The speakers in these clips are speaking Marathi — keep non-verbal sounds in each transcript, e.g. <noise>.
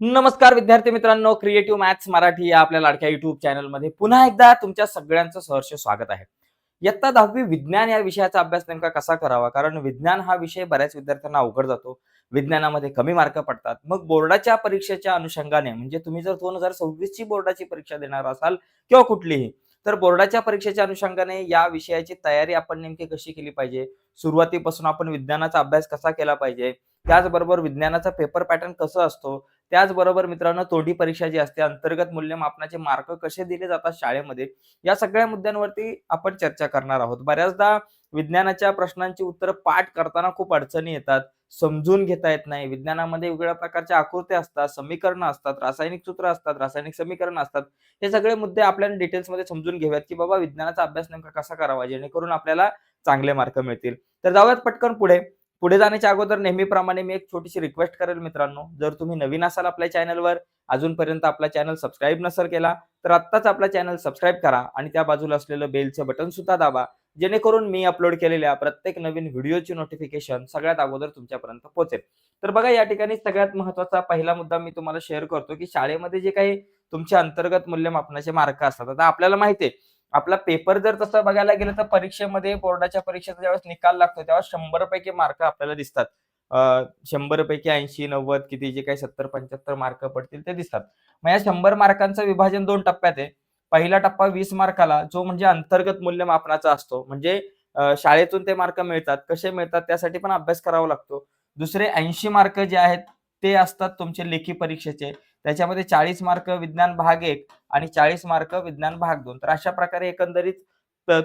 नमस्कार विद्यार्थी मित्रांनो क्रिएटिव्ह मॅथ्स मराठी या आपल्या लाडक्या युट्यूब चॅनलमध्ये पुन्हा एकदा तुमच्या सगळ्यांचं सहर्ष स्वागत आहे. इयत्ता दहावी विज्ञान या विषयाचा अभ्यास नेमका कसा करावा? कारण विज्ञान हा विषय बऱ्याच विद्यार्थ्यांना अवघड जातो. विज्ञानामध्ये कमी मार्क पडतात. मग बोर्डाच्या परीक्षेच्या अनुषंगाने म्हणजे तुम्ही जर दोन हजार सव्वीस ची बोर्डाची परीक्षा देणार असाल किंवा कुठलीही तर बोर्डाच्या परीक्षेच्या अनुषंगाने या विषयाची तयारी आपण नेमकी कशी केली पाहिजे? सुरुवातीपासून आपण विज्ञानाचा अभ्यास कसा केला पाहिजे? त्याचबरोबर विज्ञानाचा पेपर पॅटर्न कसं असतो? त्याचबरोबर मित्रांनो तोंडी परीक्षा जी असते अंतर्गत मूल्यमापनाचे मार्क कसे दिले जातात शाळेमध्ये या सगळ्या मुद्द्यांवरती आपण चर्चा करणार आहोत. बऱ्याचदा विज्ञानाच्या प्रश्नांची उत्तरं पाठ करताना खूप अडचणी येतात समजून घेता येत नाही. विज्ञानामध्ये वेगवेगळ्या प्रकारच्या आकृत्या असतात समीकरणं असतात रासायनिक सूत्र असतात रासायनिक समीकरण असतात. हे सगळे मुद्दे आपल्याला डिटेल्समध्ये समजून घेऊयात की बाबा विज्ञानाचा अभ्यास नेमका कसा करावा जेणेकरून आपल्याला चांगले मार्क मिळतील. तर जाऊयात पटकन पुढे. पुढे जाण्याच्या अगोदर नेहमीप्रमाणे मी एक छोटीशी रिक्वेस्ट करेल मित्रांनो. जर तुम्ही नवीन असाल आपल्या चॅनलवर अजूनपर्यंत आपला चॅनल सबस्क्राईब नसेल केला तर आत्ताच आपला चॅनल सबस्क्राईब करा आणि त्या बाजूला असलेलं बेलचं बटन सुद्धा दाबा. जेणेकरून मी अपलोड केलेल्या प्रत्येक नवीन व्हिडिओची नोटिफिकेशन सगळ्यात अगोदर तुमच्यापर्यंत पोहोचेल. तर बघा या ठिकाणी सगळ्यात महत्त्वाचा पहिला मुद्दा मी तुम्हाला शेअर करतो की शाळेमध्ये जे काही तुमच्या अंतर्गत मूल्यमापनाचे मार्क असतात आता आपल्याला माहिती आहे आपला पेपर जर तसं बघायला गेलं तर परीक्षेमध्ये बोर्डाच्या परीक्षेचा ज्यावेळेस निकाल लागतो त्यावेळेस शंभर पैकी मार्क आपल्याला दिसतात. शंभर पैकी ऐंशी नव्वद किती जे काही सत्तर पंच्याहत्तर मार्क पडतील ते दिसतात. मग या शंभर मार्कांचं विभाजन दोन टप्प्यात आहे. पहिला टप्पा वीस मार्काला जो म्हणजे अंतर्गत मूल्यमापनाचा असतो. म्हणजे शाळेतून ते मार्क मिळतात. कसे मिळतात त्यासाठी पण अभ्यास करावा लागतो. दुसरे ऐंशी मार्क जे आहेत ते असतात तुमचे लेखी परीक्षेचे. त्याच्यामध्ये चाळीस मार्क विज्ञान भाग एक आणि चाळीस मार्क विज्ञान भाग दोन. तर अशा प्रकारे एकंदरीत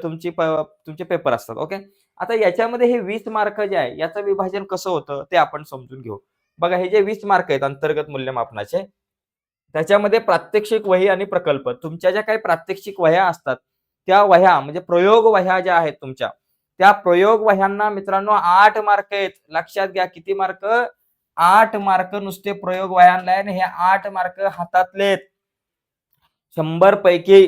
तुमची तुमचे पेपर असतात ओके आता याच्यामध्ये हे वीस मार्क जे आहे याचं विभाजन कसं होतं ते आपण समजून घेऊ. बघा हे जे वीस मार्क आहेत अंतर्गत मूल्यमापनाचे त्याच्यामध्ये प्रात्यक्षिक वही आणि प्रकल्प तुमच्या ज्या काही प्रात्यक्षिक वह्या असतात त्या वह्या म्हणजे प्रयोग वह्या ज्या आहेत तुमच्या त्या प्रयोग वह्यांना मित्रांनो आठ मार्क आहेत. लक्षात घ्या किती मार्क? आठ मार्क नुसते प्रयोग वयानलाय आणि हे आठ मार्क हातातले आहेत शंभर पैकी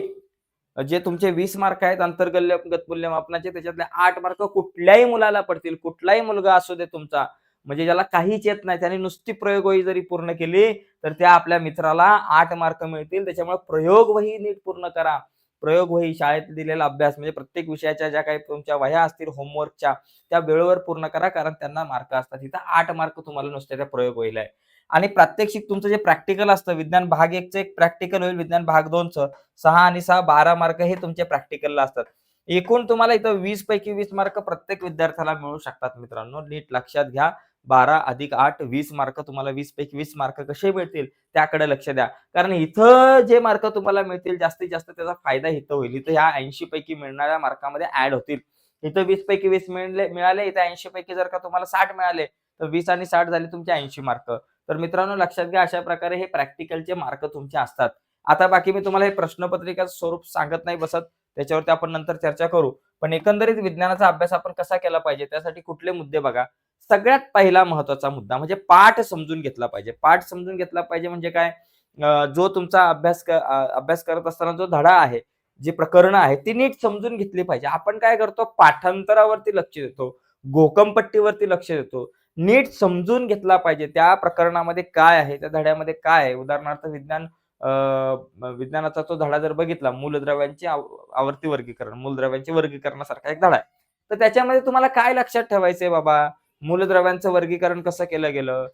जे तुमचे वीस मार्क आहेत अंतर्गत मूल्यमापनाचे त्याच्यातले आठ मार्क कुठल्याही मुलाला पडतील कुठलाही मुलगा असू दे तुमचा. म्हणजे ज्याला काहीच येत नाही त्याने नुसती प्रयोग वही जरी पूर्ण केली तर त्या आपल्या मित्राला आठ मार्क मिळतील. त्याच्यामुळे प्रयोग वही नीट पूर्ण करा. प्रयोग वही शाळेत दिलेला अभ्यास म्हणजे प्रत्येक विषयाच्या ज्या काही तुमच्या वह्या असतील होमवर्कच्या त्या वेळेवर पूर्ण करा कारण त्यांना मार्क असतात. तिथं आठ मार्क तुम्हाला नुसते त्या प्रयोग होईल आहे. आणि प्रात्यक्षिक तुमचं जे प्रॅक्टिकल असतं विज्ञान भाग एकचं एक प्रॅक्टिकल होईल विज्ञान भाग दोनचं. सहा आणि सहा बारा मार्क हे तुमच्या प्रॅक्टिकलला असतात. एकूण तुम्हाला इथं वीस पैकी वीस मार्क प्रत्येक विद्यार्थ्याला मिळू शकतात मित्रांनो. नीट लक्षात घ्या. बारा अधिक आठ वीस मार्क तुम्हाला वीस पैकी वीस मार्क कसे मिळतील त्याकडे लक्ष द्या. कारण इथं जे मार्क तुम्हाला मिळतील जास्तीत जास्त त्याचा फायदा इथं होईल. इथं ह्या ऐंशी पैकी मिळणाऱ्या मार्कामध्ये ऍड होतील. इथं वीस पैकी वीस मिळले मिळाले इथं ऐंशी पैकी जर का तुम्हाला साठ मिळाले तर वीस आणि साठ झाले तुमचे ऐंशी मार्क. तर मित्रांनो लक्षात घ्या अशा प्रकारे हे प्रॅक्टिकलचे मार्क तुमचे असतात. आता बाकी मी तुम्हाला हे प्रश्नपत्रिका स्वरूप सांगत नाही बसत त्याच्यावरती आपण नंतर चर्चा करू. पण एकंदरीत विज्ञानाचा अभ्यास आपण कसा केला पाहिजे त्यासाठी कुठले मुद्दे बघा. सगळ्यात पहिला महत्त्वाचा मुद्दा म्हणजे पाठ समजून घेतला पाहिजे. पाठ समजून घेतला पाहिजे म्हणजे काय? जो तुमचा अभ्यास अभ्यास करत असताना जो धडा आहे जी प्रकरणं आहेत ती नीट समजून घेतली पाहिजे. आपण काय करतो? पाठांतरावरती लक्ष देतो. गोकमपट्टीवरती लक्ष देतो. नीट समजून घेतला पाहिजे त्या प्रकरणामध्ये काय आहे त्या धड्यामध्ये काय आहे. उदाहरणार्थ विज्ञान विज्ञानाचा तो धडा जर बघितला मूलद्रव्यांचे आवर्ती वर्गीकरण मूलद्रव्यांचे वर्गीकरणासारखा एक धडा आहे. तर त्याच्यामध्ये तुम्हाला काय लक्षात ठेवायचंय बाबा? मूलद्रव्यांचं वर्गीकरण कसं केलं गेलं?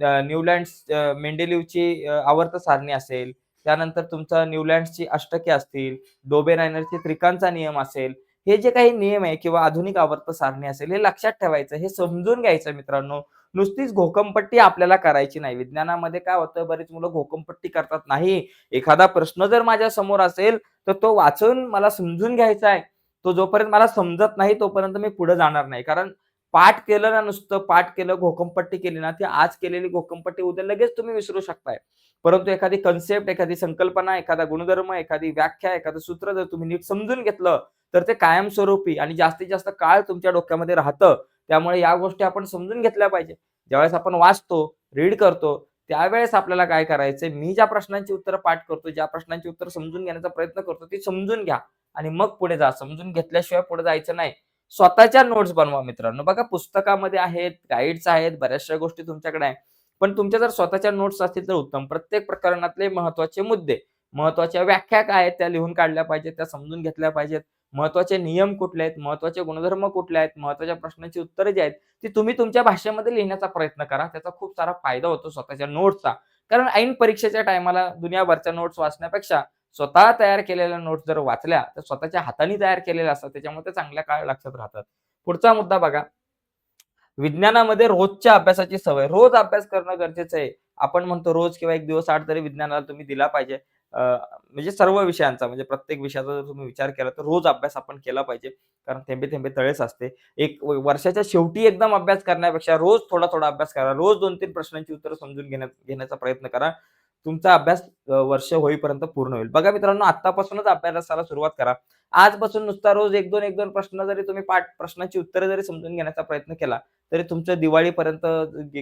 न्यूलँड मेंडेलिव्हची आवर्त सारणी असेल त्यानंतर तुमचं न्यूलँडची अष्टके असतील डोबे नायनरची त्रिकांचा नियम असेल हे जे काही नियम आहे किंवा आधुनिक आवर्त सारणी असेल हे लक्षात ठेवायचं हे समजून घ्यायचं मित्रांनो. नुसतीच घोकमपट्टी आपल्याला करायची नाही. विज्ञानामध्ये काय होतं बरीच मुलं घोकमपट्टी करतात नाही. एखादा प्रश्न जर माझ्यासमोर असेल तर तो वाचून मला समजून घ्यायचा आहे. तो जोपर्यंत मला समजत नाही तोपर्यंत मी पुढे जाणार नाही. कारण पाठ केलं ना नुसतं पाठ केलं घोकमपट्टी केली ना ती आज केलेली घोकमपट्टी उद्या लगेच तुम्ही विसरू शकताय. परंतु एखादी कन्सेप्ट एखादी संकल्पना एखादा गुणधर्म एखादी व्याख्या एखादं सूत्र जर तुम्ही नीट समजून घेतलं तर ते कायमस्वरूपी आणि जास्तीत जास्त काळ तुमच्या डोक्यामध्ये राहतं. त्यामुळे या गोष्टी आपण समजून घेतल्या पाहिजे. ज्यावेळेस आपण वाचतो रीड करतो त्यावेळेस आपल्याला काय करायचंय? मी ज्या प्रश्नांची उत्तर पाठ करतो ज्या प्रश्नांची उत्तर समजून घेण्याचा प्रयत्न करतो ती समजून घ्या. आणि मग पुढे जा. समजून घेतल्याशिवाय पुढे जायचं नाही. स्वतःच्या नोट्स बनवा मित्रांनो. बघा पुस्तकामध्ये आहेत गाईड्स आहेत बऱ्याचशा गोष्टी तुमच्याकडे आहे पण तुमच्या जर स्वतःच्या नोट्स असतील तर उत्तम. प्रत्येक प्रकरणातले महत्त्वाचे मुद्दे महत्त्वाच्या व्याख्या काय आहेत त्या लिहून काढल्या पाहिजेत त्या समजून घेतल्या पाहिजेत. महत्त्वाचे नियम कुठले आहेत महत्त्वाचे गुणधर्म कुठले आहेत महत्त्वाच्या प्रश्नांची उत्तरं जी आहेत ती तुम्ही तुमच्या भाषेमध्ये लिहिण्याचा प्रयत्न करा. त्याचा खूप सारा फायदा होतो स्वतःच्या नोट्सचा कारण ऐन परीक्षेच्या टायमाला दुनियाभरच्या नोट्स वाचण्यापेक्षा स्वतः तयार केलेल्या नोट्स जर वाचल्या तर स्वतःच्या हाताने तयार केलेल्या असतात. त्याच्यामुळे ते चांगल्या काळ लक्षात राहतात. पुढचा मुद्दा बघा. विज्ञानामध्ये रोजच्या अभ्यासाची सवय. रोज अभ्यास करणं गरजेचं आहे. आपण म्हणतो रोज किंवा एक दिवस आठ तरी विज्ञानाला तुम्ही दिला पाहिजे. म्हणजे सर्व विषयांचा म्हणजे प्रत्येक विषयाचा जर तुम्ही विचार केला तर रोज अभ्यास आपण केला पाहिजे. कारण थेंबे थेंबे तळेच असते. एक वर्षाच्या शेवटी एकदम अभ्यास करण्यापेक्षा रोज थोडा थोडा अभ्यास करा. रोज दोन तीन प्रश्नांची उत्तरं समजून घेण्या घेण्याचा प्रयत्न करा. तुमचा अभ्यास वर्ष होईपर्यंत पूर्ण होईल. बघा मित्रांनो आतापासूनच अभ्यासाला सुरुवात करा. आजपासून नुसता रोज एक दोन एक दोन प्रश्न जरी तुम्ही पाठ प्रश्नाची उत्तरे जरी समजून घेण्याचा प्रयत्न केला तरी तुमचं दिवाळीपर्यंत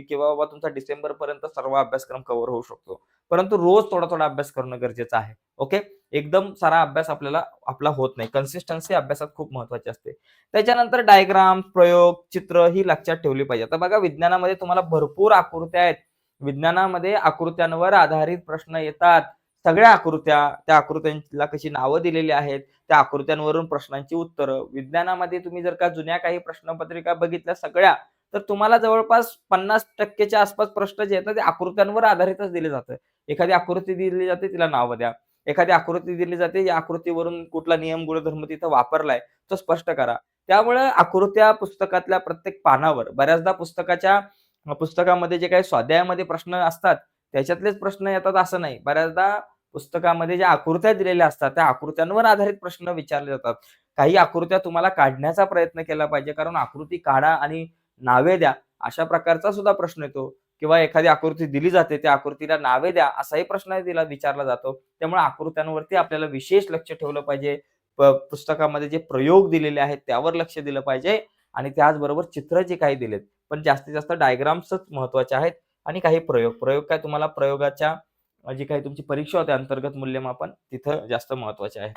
किंवा बाबा तुमचा डिसेंबर पर्यंत सर्व अभ्यासक्रम कव्हर होऊ शकतो. परंतु रोज थोडा थोडा अभ्यास करणं गरजेचं आहे. ओके? एकदम सारा अभ्यास आपल्याला आपला होत नाही. कन्सिस्टन्सी अभ्यासात खूप महत्वाची असते. त्याच्यानंतर डायग्राम प्रयोग चित्र ही लक्षात ठेवली पाहिजे. आता बघा विज्ञानामध्ये तुम्हाला भरपूर आकृत्या आहेत. विज्ञानामध्ये आकृत्यांवर आधारित प्रश्न येतात. सगळ्या आकृत्या त्या आकृत्यांना कशी नावं दिलेली आहेत त्या आकृत्यांवरून प्रश्नांची उत्तरं. विज्ञानामध्ये तुम्ही जर का जुन्या काही प्रश्नपत्रिका बघितल्या सगळ्या तर तुम्हाला जवळपास पन्नास टक्केच्या आसपास प्रश्न जे येतात ते आकृत्यांवर आधारितच दिले जातं. एखादी आकृती दिली जाते तिला नावं द्या. एखादी आकृती दिली जाते या आकृतीवरून कुठला नियम गुणधर्म तिथं वापरलाय तो स्पष्ट करा. त्यामुळे आकृत्या पुस्तकातल्या प्रत्येक पानावर बऱ्याचदा पुस्तकाच्या पुस्तकामध्ये जे काही स्वाध्यायामध्ये प्रश्न असतात त्याच्यातलेच प्रश्न येतात असं नाही. बऱ्याचदा पुस्तकामध्ये ज्या आकृत्या दिलेल्या असतात त्या आकृत्यांवर आधारित प्रश्न विचारले जातात. काही आकृत्या तुम्हाला काढण्याचा प्रयत्न केला पाहिजे कारण आकृती काढा आणि नावे द्या अशा प्रकारचा सुद्धा प्रश्न येतो. किंवा एखादी आकृती दिली जाते त्या आकृतीला नावे द्या असाही प्रश्न दिला विचारला जातो. त्यामुळे आकृत्यांवरती आपल्याला विशेष लक्ष ठेवलं पाहिजे. पुस्तकामध्ये जे प्रयोग दिलेले आहेत त्यावर लक्ष दिलं पाहिजे. आणि त्याचबरोबर चित्र जे काही दिलेत पण जास्तीत जास्त डायग्राम्सच महत्त्वाचे आहेत आणि काही प्रयोग. प्रयोग काय तुम्हाला? प्रयोगाच्या जी काही तुमची परीक्षा होते अंतर्गत मूल्यमापन तिथं जास्त महत्त्वाचे आहे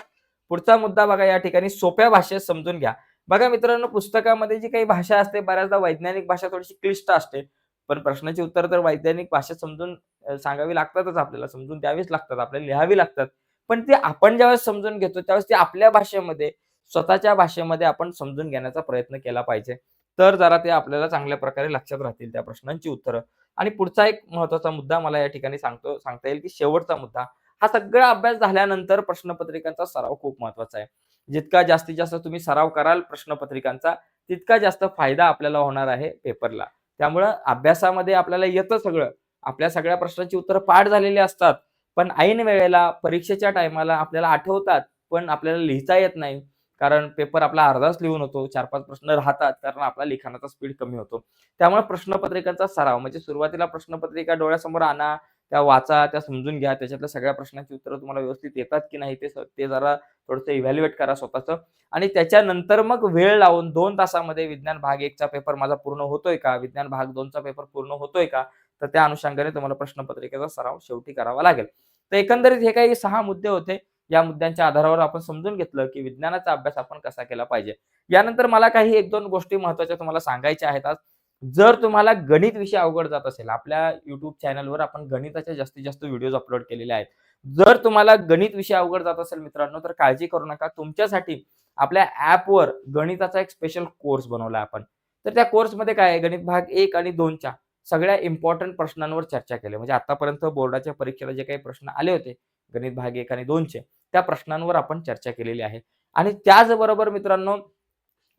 पुढचा मुद्दा बघा या ठिकाणी सोप्या भाषेत समजून घ्या. बघा मित्रांनो पुस्तकामध्ये जी काही भाषा असते बऱ्याचदा वैज्ञानिक भाषा थोडीशी क्लिष्ट असते पण प्रश्नाची उत्तर तर वैज्ञानिक भाषेत समजून सांगावी लागतातच आपल्याला समजून द्यावीच लागतात आपल्याला लिहावी लागतात. पण ते आपण ज्यावेळेस समजून घेतो त्यावेळेस ते आपल्या भाषेमध्ये स्वतःच्या भाषेमध्ये आपण समजून घेण्याचा प्रयत्न केला पाहिजे. तर जरा ते आपल्याला चांगल्या प्रकारे लक्षात राहतील त्या प्रश्नांची उत्तरं. आणि पुढचा एक महत्त्वाचा मुद्दा मला या ठिकाणी सांगतो सांगता येईल की शेवटचा मुद्दा. हा सगळा अभ्यास झाल्यानंतर प्रश्नपत्रिकांचा सराव खूप महत्त्वाचा आहे. जितका जास्तीत जास्त तुम्ही सराव कराल प्रश्नपत्रिकांचा तितका जास्त फायदा आपल्याला होणार आहे पेपरला. त्यामुळं अभ्यासामध्ये आपल्याला येतं सगळं. आपल्या सगळ्या प्रश्नांची उत्तरं पाठ झालेली असतात. पण ऐन वेळेला परीक्षेच्या टायमाला आपल्याला आठवतात पण आपल्याला लिहिता येत नाही. कारण पेपर आपला अर्धाच लिहून होतो चार पाच प्रश्न राहतात कारण आपला लिखाणाचा स्पीड कमी होतो. त्यामुळे प्रश्नपत्रिकांचा सराव म्हणजे सुरुवातीला प्रश्नपत्रिका डोळ्यासमोर आणा त्या वाचा त्या समजून घ्या त्याच्यातल्या सगळ्या प्रश्नांची उत्तरं तुम्हाला व्यवस्थित येतात की नाही ते ते जरा थोडंसं इव्हॅल्युएट करा स्वतःचं. आणि त्याच्यानंतर मग वेळ लावून दोन तासामध्ये विज्ञान भाग एकचा पेपर माझा पूर्ण होतोय का? विज्ञान भाग दोनचा पेपर पूर्ण होतोय का? तर त्या अनुषंगाने तुम्हाला प्रश्नपत्रिकेचा सराव शेवटी करावा लागेल. तर एकंदरीत हे काही सहा मुद्दे होते. या मुद्द्यांच्या आधारावर आपण समजून घेतलं की विज्ञानाचा अभ्यास आपण कसा केला पाहिजे. यानंतर मला काही एक दोन गोष्टी महत्त्वाच्या तुम्हाला सांगायच्या आहेत आज. जर तुम्हाला गणित विषय अवघड जात असेल आपल्या युट्यूब चॅनलवर आपण गणिताचे जास्तीत जास्त व्हिडिओज अपलोड केलेले आहेत. जर तुम्हाला गणित विषय अवघड जात असेल मित्रांनो तर काळजी करू नका. तुमच्यासाठी आपल्या ऍपवर गणिताचा एक स्पेशल कोर्स बनवला आपण. तर त्या कोर्समध्ये काय आहे? गणित भाग एक आणि दोनच्या सगळ्या इम्पॉर्टंट प्रश्नांवर चर्चा केली. म्हणजे आतापर्यंत बोर्डाच्या परीक्षेला जे काही प्रश्न आले होते गणित भाग एक आणि दोनचे त्या प्रश्नांवर आपण चर्चा केलेली आहे. आणि त्याचबरोबर मित्रांनो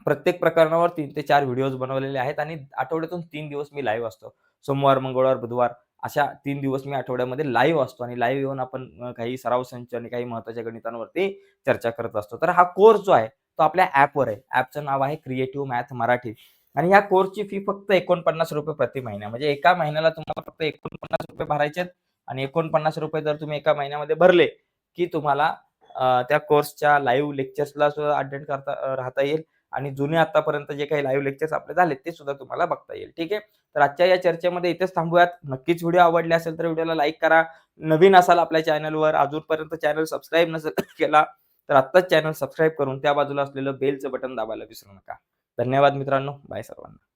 प्रत्येक प्रकरणावर तीन ते चार व्हिडिओज बनवलेले आहेत आणि आठवड्यातून तीन दिवस मी लाईव्ह असतो. सोमवार मंगळवार बुधवार अशा तीन दिवस मी आठवड्यामध्ये लाईव्ह असतो आणि लाईव्ह येऊन आपण काही सराव संच आणि काही महत्त्वाच्या गणितांवरती चर्चा करत असतो. तर हा कोर्स जो आहे तो आपल्या ॲपवर आहे. ॲपचं नाव आहे क्रिएटिव्ह मॅथ मराठी आणि या कोर्सची फी फक्त एकोणपन्नास रुपये प्रति महिना म्हणजे एका महिन्याला तुम्हाला फक्त एकोणपन्नास रुपये भरायचे आहेत आणि एकोणपन्नास रुपये जर तुम्ही एका महिन्यामध्ये भरले की तुम्हाला त्या कोर्सच्या लाईव्ह लेक्चर्सला सुद्धा अटेंड करता राहता येईल आणि जुने आतापर्यंत जे काही लाईव्ह लेक्चर्स आपले झाले ते सुद्धा तुम्हाला बघता येईल. ठीक आहे? तर आजच्या या चर्चेमध्ये इथेच थांबूयात. नक्कीच व्हिडिओ आवडले असेल तर व्हिडिओला लाईक करा. नवीन असाल आपल्या चॅनलवर अजूनपर्यंत चॅनल सबस्क्राईब नसेल <laughs> केला तर आत्ताच चॅनल सबस्क्राईब करून त्या बाजूला असलेलं बेलचं बटन दाबायला विसरू नका. धन्यवाद मित्रांनो. बाय सर्वांना.